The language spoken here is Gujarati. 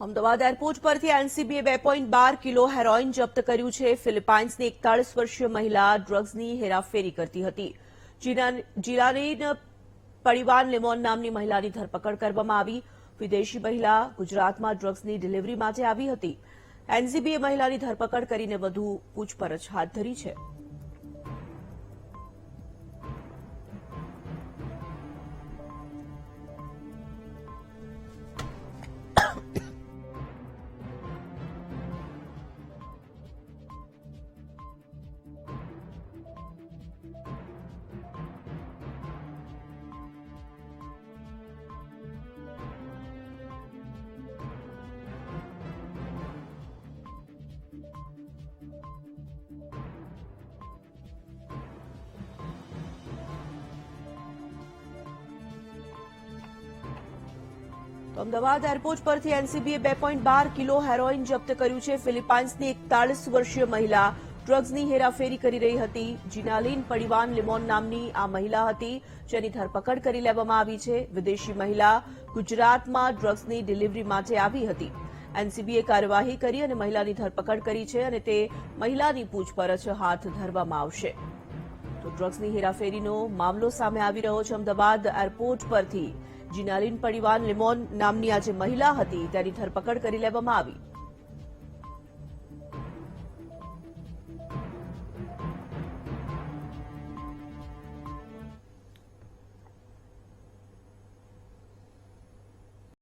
અમદાવાદ એરપોર્ટ પરથી એનસીબીએ બે પોઈન્ટ બાર કિલો હેરોઇન જપ્ત કર્યું છે. ફિલિપાઇન્સની એકતાળીસ વર્ષીય મહિલા ડ્રગ્સની હેરાફેરી કરતી હતી. જીના- પરિવાન લેમોન નામની મહિલાની ધરપકડ કરવામાં આવી. વિદેશી મહિલા ગુજરાતમાં ડ્રગ્સની ડિલિવરી માટે આવી હતી. એનસીબીએ મહિલાની ધરપકડ કરીને વધુ પૂછપરછ હાથ ધરી છે. અમદાવાદ એરપોર્ટ પરથી એનસીબીએ બે પોઈન્ટ બાર કિલો હેરોઇન જપ્ત કર્યું છે. ફિલિપાઇન્સની એકતાળીસ વર્ષીય મહિલા ડ્રગ્સની હેરાફેરી કરી રહી હતી. જીનાલીન પડિવાન લિમોન નામની આ મહિલા હતી, જેની ધરપકડ કરી લેવામાં આવી છે. વિદેશી મહિલા ગુજરાતમાં ડ્રગ્સની ડિલિવરી માટે આવી હતી. એનસીબીએ કાર્યવાહી કરી અને મહિલાની ધરપકડ કરી છે અને તે મહિલાની પૂછપરછ હાથ ધરવામાં આવશે. તો ડ્રગ્સની હેરાફેરીનો મામલો સામે આવી રહ્યો છે અમદાવાદ એરપોર્ટ પરથી. જીનાલીન પડીવાન લિમોન નામની આ જે મહિલા હતી. તેની ધરપકડ કરી લેવામાં આવી.